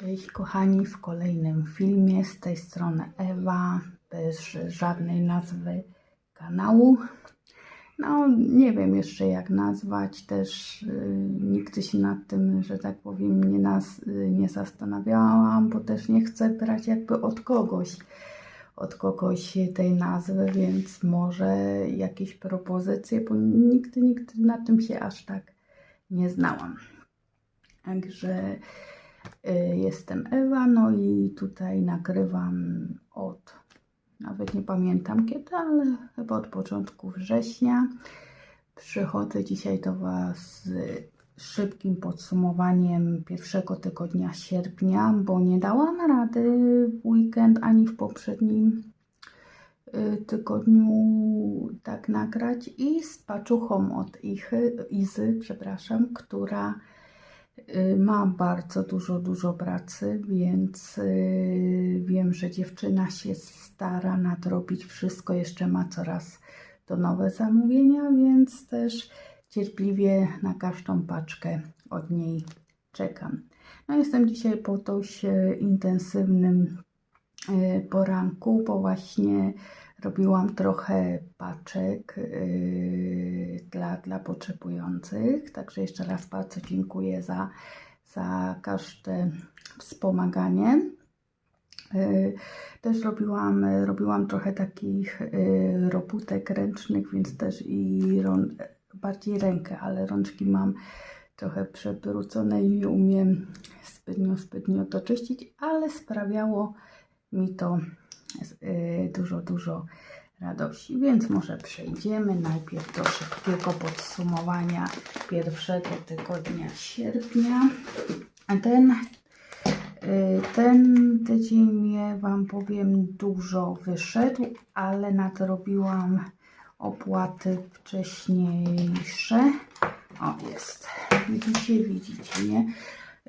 Cześć kochani, w kolejnym filmie z tej strony Ewa, bez żadnej nazwy kanału. No, nie wiem jeszcze jak nazwać, też y, nigdy się nad tym, że tak powiem, nie, nas, y, nie zastanawiałam, bo też nie chcę brać jakby od kogoś, od kogoś tej nazwy, więc może jakieś propozycje, bo nigdy, nigdy na tym się aż tak nie znałam. Także jestem Ewa, no i tutaj nagrywam od, nawet nie pamiętam kiedy, ale chyba od początku września. Przychodzę dzisiaj do Was z szybkim podsumowaniem pierwszego tygodnia sierpnia, bo nie dałam rady w weekend ani w poprzednim y, tygodniu tak nagrać i z paczuchą od Izy, przepraszam, która y, ma bardzo dużo, dużo pracy, więc y, wiem, że dziewczyna się stara nadrobić wszystko, jeszcze ma coraz to nowe zamówienia, więc też cierpliwie na każdą paczkę od niej czekam. No jestem dzisiaj po dość e, intensywnym e, poranku, bo właśnie robiłam trochę paczek e, dla, dla potrzebujących. Także jeszcze raz bardzo dziękuję za, za każde wspomaganie. Y, Też robiłam, robiłam trochę takich y, robótek ręcznych, więc też i rą, bardziej rękę, ale rączki mam trochę przewrócone i nie umiem zbytnio, zbytnio to czyścić, ale sprawiało mi to dużo, dużo radości. Więc może przejdziemy najpierw do szybkiego podsumowania pierwszego tygodnia sierpnia. Ten Y, Ten tydzień Wam powiem dużo wyszedł, ale nadrobiłam opłaty wcześniejsze. O, jest. Widzicie, widzicie, nie?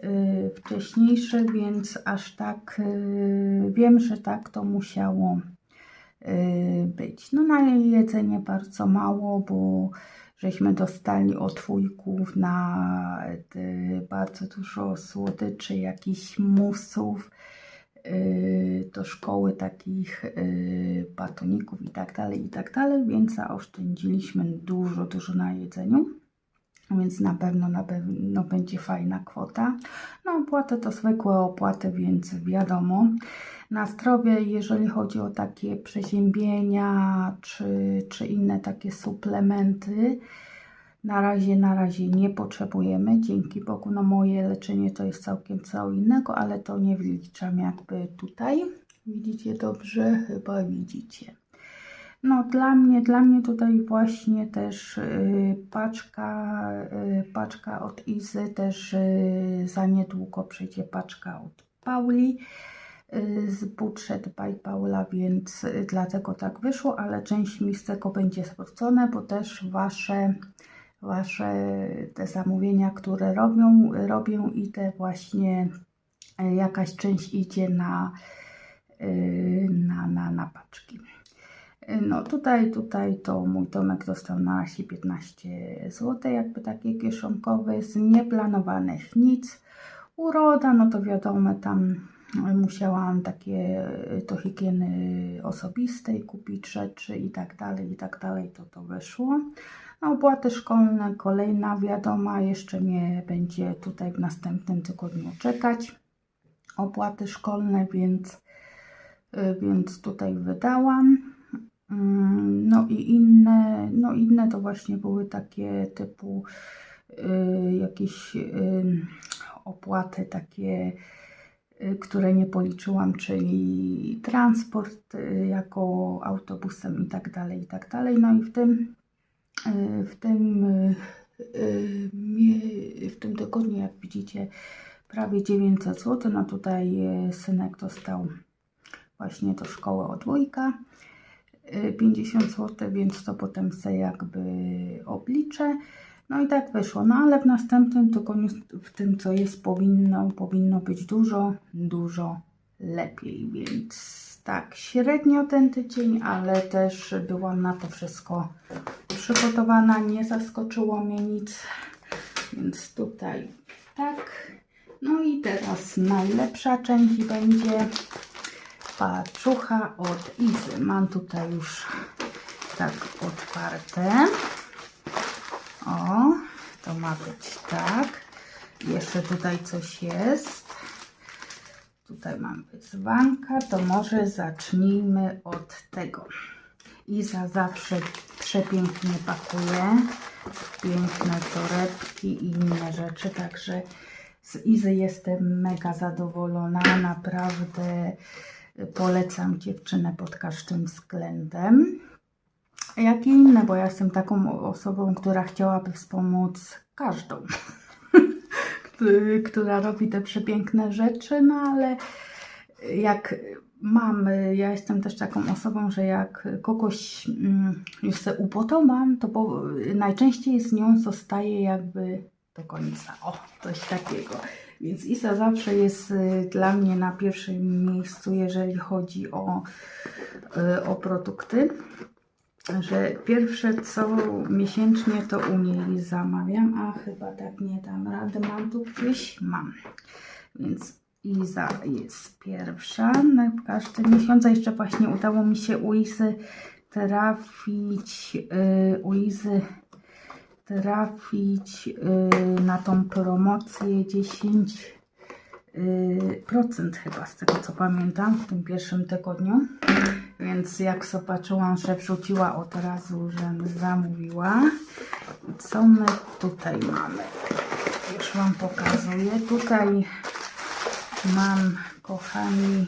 Y, Wcześniejsze, więc aż tak y, wiem, że tak to musiało y, być. No na jedzenie bardzo mało, bo żeśmy dostali od na bardzo dużo słodyczy, jakichś musów do szkoły takich batoników i tak dalej, i tak dalej, więc zaoszczędziliśmy dużo, dużo na jedzeniu. Więc na pewno, na pewno będzie fajna kwota. No, opłaty to zwykłe opłaty, więc wiadomo. Na zdrowie, jeżeli chodzi o takie przeziębienia czy, czy inne takie suplementy, na razie, na razie nie potrzebujemy. Dzięki Bogu, no moje leczenie to jest całkiem co innego, ale to nie wliczam jakby tutaj. Widzicie dobrze? Chyba widzicie. No dla mnie, dla mnie tutaj właśnie też y, paczka, y, paczka od Izy, też y, za niedługo przyjdzie paczka od Pauli z budżet by Paula, więc dlatego tak wyszło, ale część mi z tego będzie zwrócone, bo też wasze, wasze te zamówienia, które robią, robią i te właśnie jakaś część idzie na, na, na, na paczki. No tutaj, tutaj to mój Tomek dostał na razie 15 zł, jakby takie kieszonkowe, z nieplanowanych nic. Uroda, no to wiadomo, tam musiałam takie do higieny osobistej kupić rzeczy i tak dalej, i tak dalej, to to wyszło. No opłaty szkolne, kolejna wiadoma, jeszcze mnie będzie tutaj w następnym tygodniu czekać. Opłaty szkolne, więc, więc tutaj wydałam. Mm, No i inne, no inne to właśnie były takie typu y, jakieś y, opłaty takie, y, które nie policzyłam, czyli transport y, jako autobusem i tak dalej, i tak dalej. No i w tym, y, w tym, y, y, mie- w tym tygodniu, jak widzicie, prawie 900 zł. No tutaj y, synek dostał właśnie do szkoły od wujka. Y, 50 zł, więc to potem sobie jakby obliczę. No i tak wyszło. No ale w następnym tygodniu, w tym co jest, powinno, powinno być dużo, dużo lepiej. Więc tak, średnio ten tydzień, ale też byłam na to wszystko przygotowana. Nie zaskoczyło mnie nic. Więc tutaj tak. No i teraz najlepsza część będzie paczucha od Izy. Mam tutaj już tak otwarte. O, to ma być tak. Jeszcze tutaj coś jest. Tutaj mam wyzwanka, to może zacznijmy od tego. Iza zawsze przepięknie pakuje. Piękne torebki i inne rzeczy, także z Izy jestem mega zadowolona. Naprawdę polecam dziewczynę pod każdym względem. Jak i inne, bo ja jestem taką osobą, która chciałaby wspomóc każdą, która robi te przepiękne rzeczy, no ale jak mam, ja jestem też taką osobą, że jak kogoś mm, już se upotomam, to najczęściej z nią zostaje jakby do końca. O, coś takiego. Więc Isa zawsze jest y, dla mnie na pierwszym miejscu, jeżeli chodzi o, y, o produkty. Że pierwsze co miesięcznie to u niej zamawiam, a chyba tak nie dam rady. Mam tu gdzieś? Mam. Więc Iza jest pierwsza na każdy miesiąc. Jeszcze właśnie udało mi się u Izy trafić, yy, u Izy trafić yy, na tą promocję 10 yy, procent chyba z tego co pamiętam w tym pierwszym tygodniu. Więc jak zobaczyłam, że wrzuciła od razu, że zamówiła. Co my tutaj mamy? Już Wam pokazuję. Tutaj mam, kochani,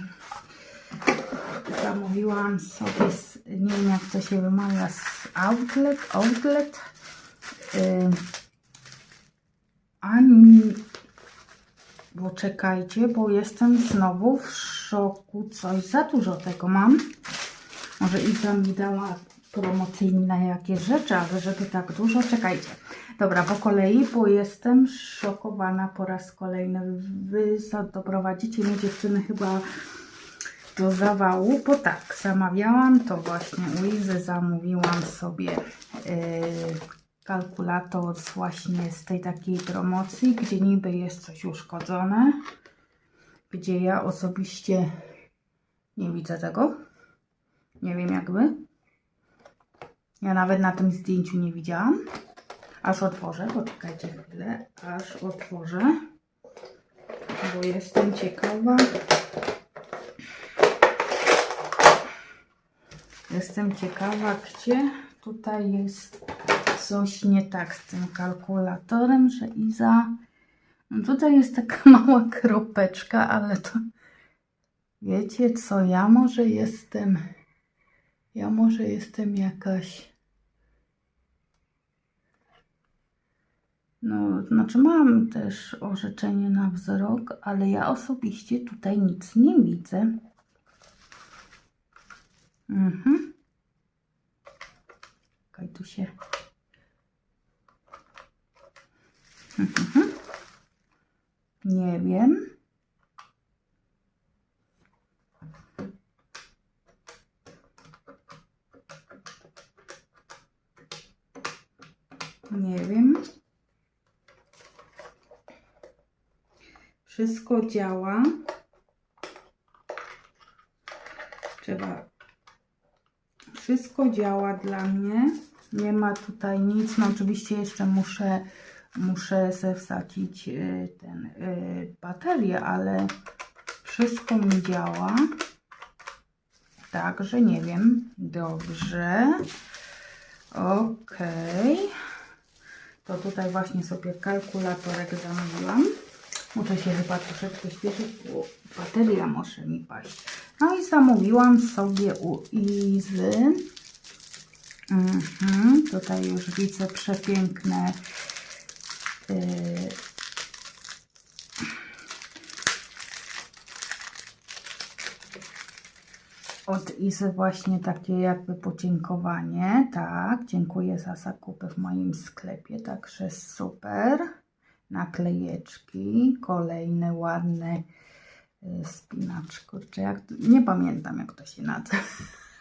zamówiłam sobie, z, nie wiem jak to się wymawia, z outlet, outlet, ani, bo czekajcie, bo jestem znowu w szoku, coś za dużo tego mam. Może Iza mi dała promocyjne jakieś rzeczy, ale żeby tak dużo, czekajcie. Dobra, po kolei, bo jestem szokowana po raz kolejny. Wy doprowadzicie mnie dziewczyny chyba do zawału, bo tak, zamawiałam to właśnie u Izy, zamówiłam sobie yy, kalkulator właśnie z tej takiej promocji, gdzie niby jest coś uszkodzone, gdzie ja osobiście nie widzę tego. Nie wiem jakby. Ja nawet na tym zdjęciu nie widziałam. Aż otworzę, poczekajcie chwilę, aż otworzę, bo jestem ciekawa. Jestem ciekawa, gdzie tutaj jest coś nie tak z tym kalkulatorem, że Iza... No tutaj jest taka mała kropeczka, ale to... Wiecie co, ja może jestem... Ja może jestem jakaś... No, znaczy mam też orzeczenie na wzrok, ale ja osobiście tutaj nic nie widzę. Mhm. Czekaj, tu się... Mhm. Nie wiem. Nie wiem. Wszystko działa. Trzeba. Wszystko działa dla mnie. Nie ma tutaj nic. No oczywiście jeszcze muszę, muszę se wsadzić y, ten y, baterię, ale wszystko mi działa. Także nie wiem. Dobrze. Okej. To tutaj właśnie sobie kalkulatorek zamówiłam. Muszę się chyba troszeczkę śpieszyć, bo bateria może mi paść. No i zamówiłam sobie u Izy. Mhm, tutaj już widzę przepiękne od Izy właśnie takie jakby podziękowanie. Tak, dziękuję za zakupy w moim sklepie, także super. Naklejeczki, kolejne ładne y, spinacz. Kurczę, jak, nie pamiętam jak to się nazywa.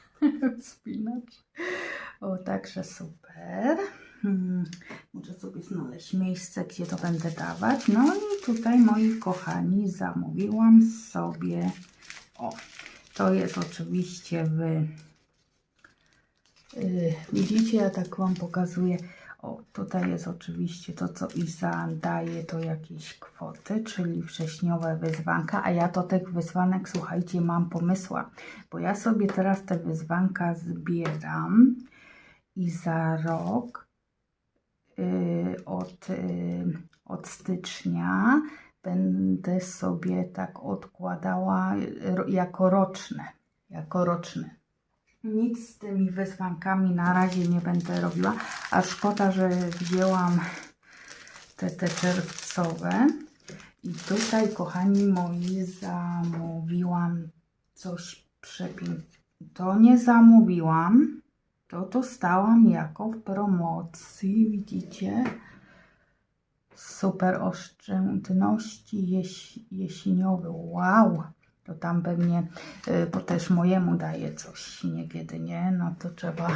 spinacz. O, także super. Hmm, muszę sobie znaleźć miejsce, gdzie to będę dawać. No i tutaj, moi kochani, zamówiłam sobie. O, to jest oczywiście w. Yy, widzicie, ja tak Wam pokazuję. O, tutaj jest oczywiście to, co Iza daje, to jakieś kwoty, czyli wrześniowe wyzwanka, a ja do tych wyzwanek, słuchajcie, mam pomysła, bo ja sobie teraz te wyzwanka zbieram i za rok od, y, od stycznia będę sobie tak odkładała y, jako roczne, jako roczne. Nic z tymi wyzwankami na razie nie będę robiła, a szkoda, że wzięłam te, te czerwcowe. I tutaj, kochani moi, zamówiłam coś przepięknego. To nie zamówiłam, to dostałam jako w promocji, widzicie? Super oszczędności jeś, jesieniowe. Wow! To tam pewnie, y, bo też mojemu daje coś niekiedy, nie? No to trzeba,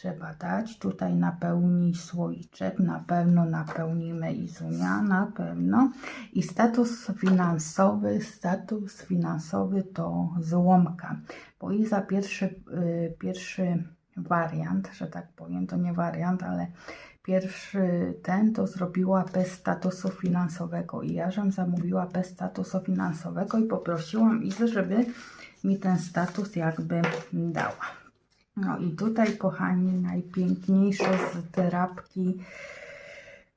trzeba dać. Tutaj napełni słoiczek, na pewno napełnimy Izunia, na pewno. I status finansowy, status finansowy to złomka. Bo i za pierwszy, y, pierwszy wariant, że tak powiem, to nie wariant, ale pierwszy ten to zrobiła bez statusu finansowego i ja żem zamówiła bez statusu finansowego i poprosiłam Izę, żeby mi ten status jakby dała. No i tutaj, kochani, najpiękniejsze z terapki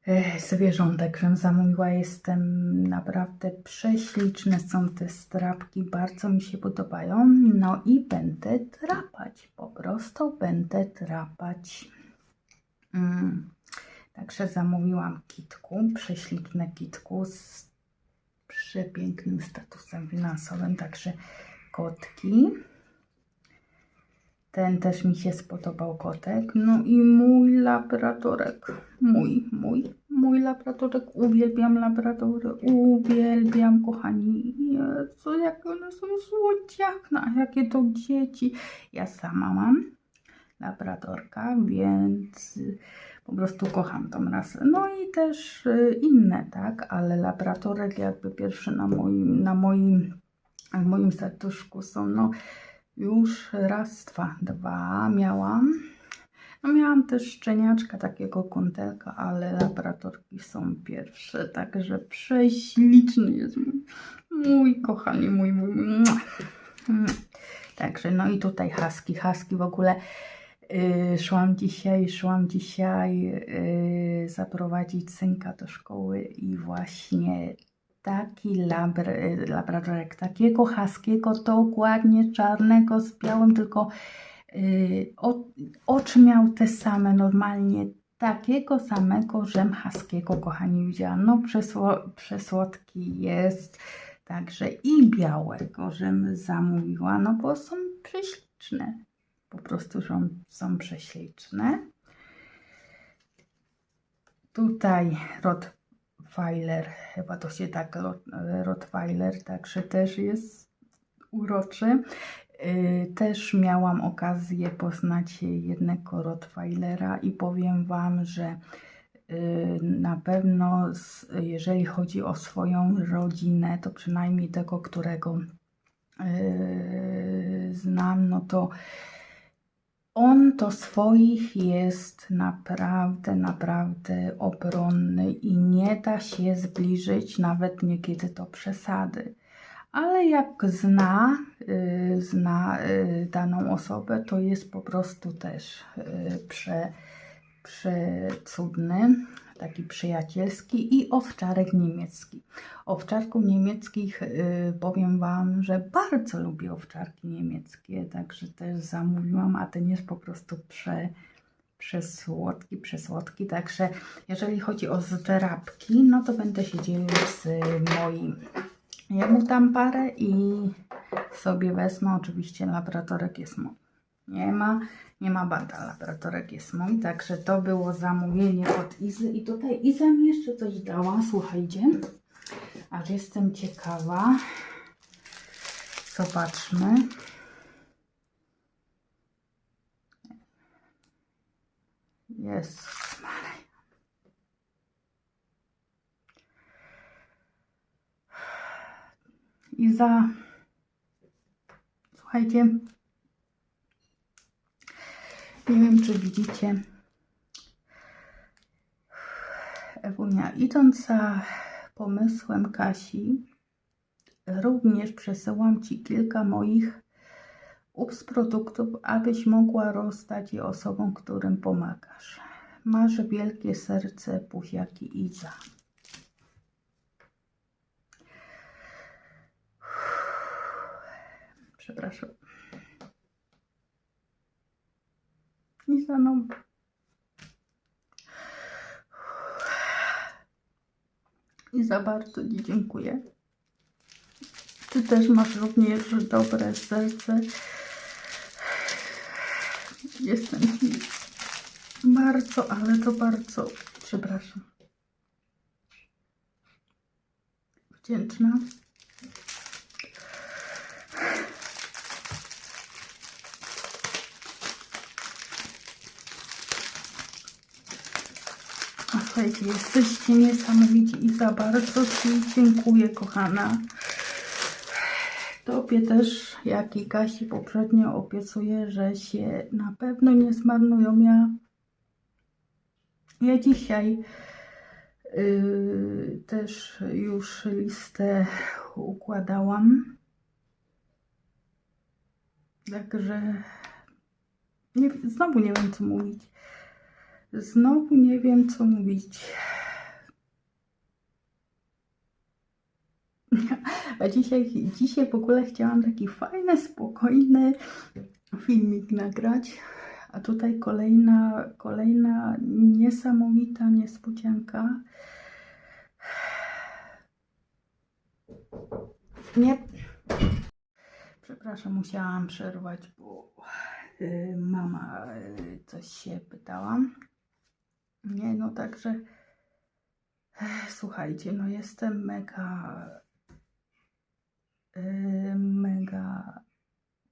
e, zwierzątek, żem zamówiła. Jestem naprawdę prześliczne są te strapki, bardzo mi się podobają. No i będę drapać, po prostu będę drapać. Mm. Także zamówiłam kitku, prześliczne kitku z przepięknym statusem finansowym, także kotki. Ten też mi się spodobał kotek. No i mój labradorek. Mój, mój, mój labradorek. Uwielbiam labradory. Uwielbiam, kochani. Jezu, jak one są słodziachne. Jakie to dzieci. Ja sama mam labradorka, więc po prostu kocham tą rasę. No i też y, inne, tak, ale labradorek jakby pierwszy na moim, na moim, w moim serduszku są, no już raz, dwa, dwa miałam. No miałam też szczeniaczka, takiego kuntelka, ale labradorki są pierwsze, także prześliczny jest mój, mój kochany, mój, mój, mój. Także no i tutaj haski, haski w ogóle Yy, szłam dzisiaj, szłam dzisiaj yy, zaprowadzić synka do szkoły i właśnie taki labr, yy, labradorek, takiego haskiego, dokładnie czarnego z białym, tylko yy, o, oczy miał te same, normalnie takiego samego żem haskiego, kochani, widziałam. No przesło, przesłodki jest, także i białego żem zamówiła, no bo są prześliczne po prostu są, są prześliczne. Tutaj Rottweiler, chyba to się tak Rot- Rottweiler, także też jest uroczy. Yy, Też miałam okazję poznać jednego Rottweilera i powiem Wam, że yy, na pewno jeżeli chodzi o swoją rodzinę, to przynajmniej tego, którego yy, znam, no to on to swoich jest naprawdę, naprawdę obronny i nie da się zbliżyć, nawet niekiedy to przesady. Ale jak zna, y, zna y, daną osobę, to jest po prostu też y, prze, przecudny, taki przyjacielski i owczarek niemiecki. Owczarków niemieckich y, powiem Wam, że bardzo lubię owczarki niemieckie, także też zamówiłam, a ten jest po prostu prze, przesłodki, przesłodki. Także jeżeli chodzi o zdrapki, no to będę się dzielił z moim. Ja mu dam parę i sobie wezmę. Oczywiście laboratorek jest mój. Nie ma, nie ma bata, laboratorek jest mój. Także to było zamówienie od Izy. I tutaj Iza mi jeszcze coś dała, słuchajcie. Aż jestem ciekawa. Zobaczmy. Jezus Maria. I za... Słuchajcie, nie wiem, czy widzicie. Ewunia, idąc za pomysłem Kasi, również przesyłam Ci kilka moich ups produktów, abyś mogła rozdać je osobom, którym pomagasz. Masz wielkie serce, buziaki Iza. Przepraszam. Iza, no... I za bardzo Ci dziękuję. Ty też masz również dobre serce. Jestem bardzo, ale to bardzo, przepraszam, wdzięczna. A Słuchajcie, jesteście niesamowici i za bardzo Ci dziękuję, kochana. Tobie też, jak i Kasi poprzednio obiecuję, że się na pewno nie zmarnują. Ja, ja dzisiaj yy, też już listę układałam. Także nie, znowu nie wiem, co mówić. Znowu nie wiem, co mówić. A dzisiaj, dzisiaj w ogóle chciałam taki fajny, spokojny filmik nagrać. A tutaj kolejna, kolejna niesamowita niespodzianka. Nie. Przepraszam, musiałam przerwać, bo y, mama y, coś się pytała. Nie, no także. Słuchajcie, no jestem mega, yy, mega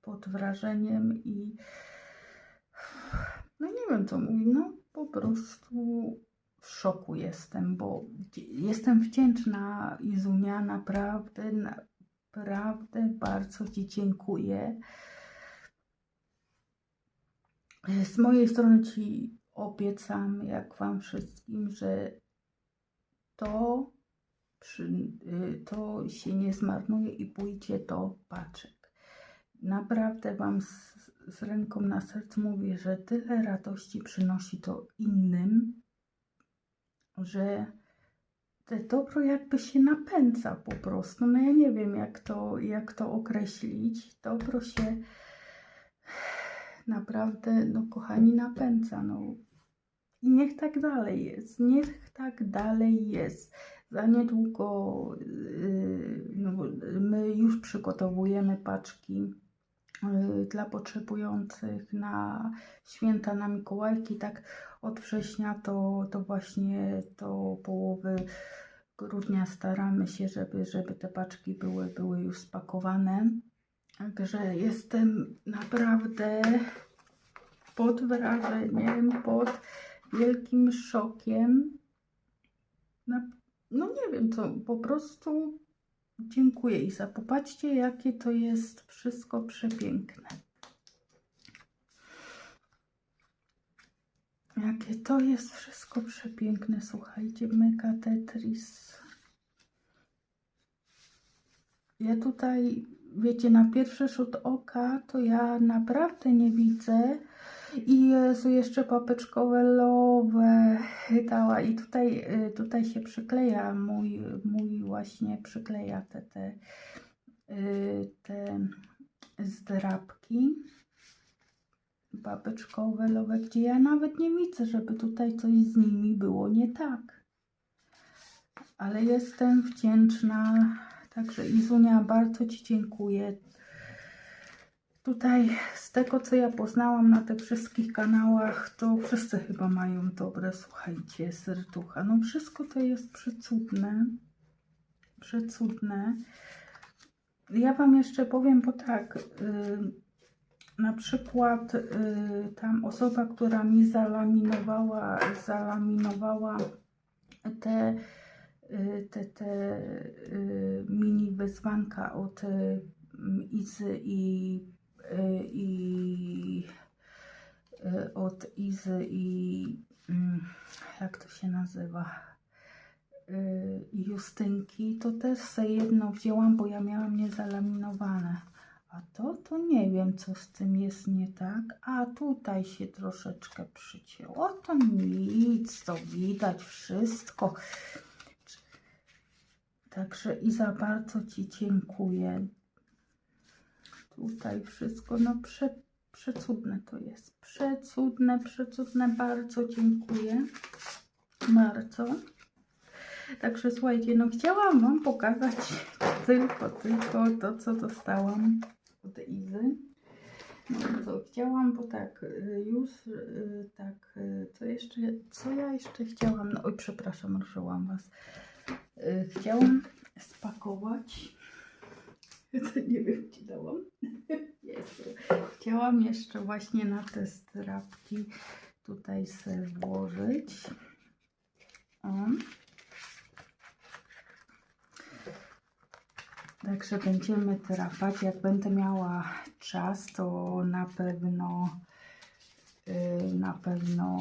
pod wrażeniem i no nie wiem co mówić, no po prostu w szoku jestem, bo jestem wdzięczna Izunia, naprawdę, naprawdę bardzo Ci dziękuję. Z mojej strony Ci obiecam, jak Wam wszystkim, że to, przy, y, to się nie zmarnuje i pójdzie do paczek. Naprawdę Wam z, z ręką na sercu mówię, że tyle radości przynosi to innym, że te dobro jakby się napędza po prostu. No ja nie wiem, jak to, jak to określić. Dobro się naprawdę, no kochani, napędza. No. I niech tak dalej jest. Niech tak dalej jest. Za niedługo yy, no, my już przygotowujemy paczki yy, dla potrzebujących na święta na Mikołajki. Tak od września to, to właśnie do połowy grudnia staramy się, żeby, żeby te paczki były, były już spakowane. Także jestem naprawdę pod wrażeniem, pod wielkim szokiem. No nie wiem co, po prostu dziękuję Isa. Popatrzcie, jakie to jest wszystko przepiękne. Jakie to jest wszystko przepiękne, słuchajcie, Mega Tetris. Ja tutaj, wiecie, na pierwszy rzut oka to ja naprawdę nie widzę. I Jezu, jeszcze papeczkowe lowe dała. I tutaj, y, tutaj się przykleja mój, mój właśnie przykleja te, te, y, te zdrabki papeczkowe lowe, gdzie ja nawet nie widzę, żeby tutaj coś z nimi było nie tak. Ale jestem wdzięczna. Także Izunia, bardzo Ci dziękuję. Tutaj z tego, co ja poznałam na tych wszystkich kanałach, to wszyscy chyba mają dobre, słuchajcie, serducha. No wszystko to jest przecudne. Przecudne. Ja Wam jeszcze powiem, bo tak, yy, na przykład y, tam osoba, która mi zalaminowała, zalaminowała te, te, te y, mini wyzwanka od y, Izy i, y, i y, od Izy i jak to się nazywa? y, Justynki, to też se jedno wzięłam, bo ja miałam niezalaminowane. A to, to nie wiem, co z tym jest nie tak. A tutaj się troszeczkę przycięło. To nic, to widać wszystko. Także Iza, bardzo Ci dziękuję. Tutaj wszystko, no prze, przecudne to jest. Przecudne, przecudne, bardzo dziękuję. Bardzo. Także słuchajcie, no chciałam Wam pokazać tylko, tylko to, co dostałam od Izy. No co, chciałam, bo tak, y, już y, tak, y, co jeszcze, co ja jeszcze chciałam, no oj, przepraszam, ruszyłam Was. Y, Chciałam spakować, nie wiem, czy dałam. Chciałam jeszcze właśnie na te strapki tutaj sobie włożyć. O. Także będziemy trafać. Jak będę miała czas, to na pewno, y, na pewno,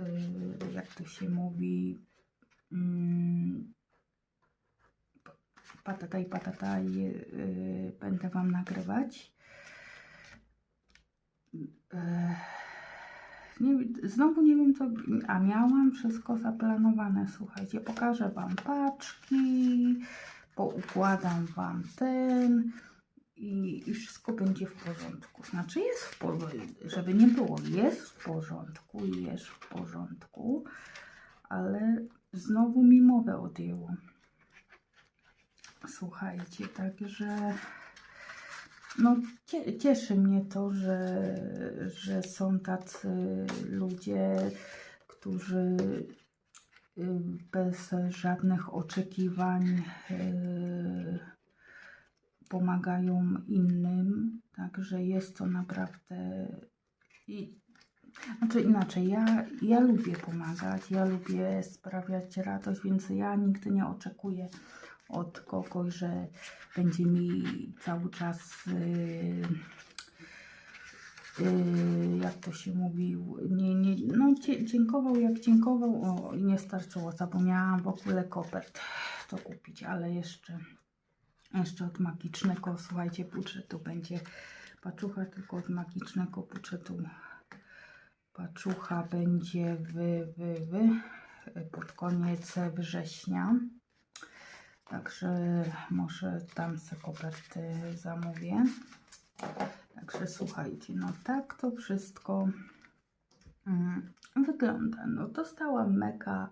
y, jak to się mówi, mm, patataj, patataj, y, będę Wam nagrywać. Ech, Nie, znowu nie wiem co, a miałam wszystko zaplanowane, słuchajcie, pokażę Wam paczki, poukładam Wam ten i, i wszystko będzie w porządku. Znaczy jest w porządku, żeby nie było, jest w porządku, jest w porządku, ale znowu mi mowę odjęło. Słuchajcie, także no, cie- cieszy mnie to, że, że są tacy ludzie, którzy y, bez żadnych oczekiwań y, pomagają innym. Także jest to naprawdę. I, znaczy inaczej, ja, ja lubię pomagać, ja lubię sprawiać radość, więc ja nigdy nie oczekuję od kogoś, że będzie mi cały czas. Yy, yy, jak to się mówił, nie, nie, no dziękował jak dziękował, o nie starczyło, zapomniałam w ogóle kopert to kupić, ale jeszcze, jeszcze od magicznego, słuchajcie, budżetu będzie paczucha, tylko od magicznego budżetu paczucha będzie w, w, w, pod koniec września. Także może tam se koperty zamówię. Także słuchajcie, no tak to wszystko mm, wygląda. No dostałam mega,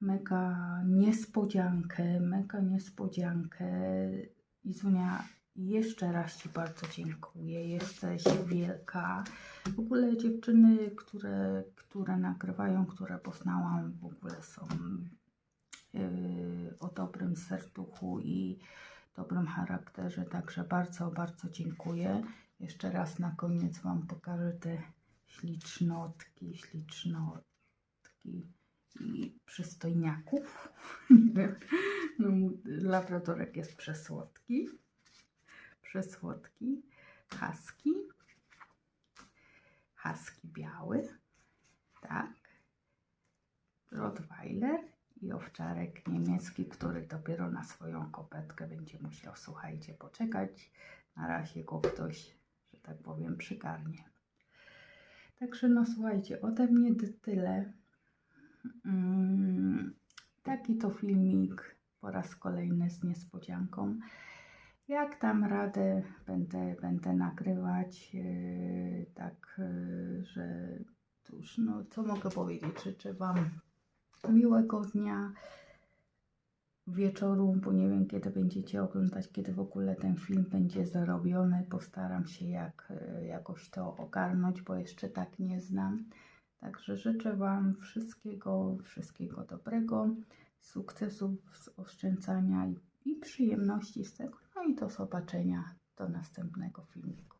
mega niespodziankę, mega niespodziankę. Izunia, jeszcze raz Ci bardzo dziękuję. Jesteś wielka. W ogóle dziewczyny, które, które nagrywają, które poznałam, w ogóle są o dobrym serduchu i dobrym charakterze. Także bardzo, bardzo dziękuję. Jeszcze raz na koniec Wam pokażę te ślicznotki, ślicznotki i przystojniaków. No, labradorek jest przesłodki. Przesłodki. Husky. Husky biały. Tak. Rottweiler i owczarek niemiecki, który dopiero na swoją kopetkę będzie musiał, słuchajcie, poczekać. Na razie go ktoś, że tak powiem, przygarnie. Także no słuchajcie, ode mnie ty- tyle. Mm, taki to filmik po raz kolejny z niespodzianką. Jak tam radę, będę, będę nagrywać, yy, tak, yy, że cóż, no co mogę powiedzieć, życzę Wam miłego dnia, wieczoru, bo nie wiem kiedy będziecie oglądać, kiedy w ogóle ten film będzie zarobiony. Postaram się jak, e, jakoś to ogarnąć, bo jeszcze tak nie znam. Także życzę Wam wszystkiego, wszystkiego dobrego, sukcesów z oszczędzania i, i przyjemności z tego. No i do zobaczenia do następnego filmiku.